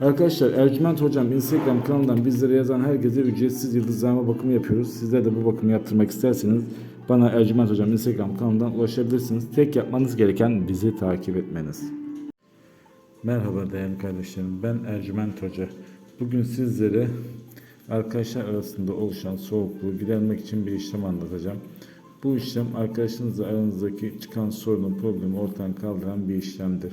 Arkadaşlar Ercüment Hocam Instagram kanalından bizlere yazan herkese ücretsiz yıldızlama bakımı yapıyoruz. Sizler de bu bakımı yaptırmak isterseniz bana Ercüment Hocam Instagram kanalından ulaşabilirsiniz. Tek yapmanız gereken bizi takip etmeniz. Merhaba değerli kardeşlerim. Ben Ercüment Hoca. Bugün sizlere arkadaşlar arasında oluşan soğukluğu gidermek için bir işlem anlatacağım. Bu işlem arkadaşınızla aranızdaki çıkan sorunun problemi ortadan kaldıran bir işlemdir.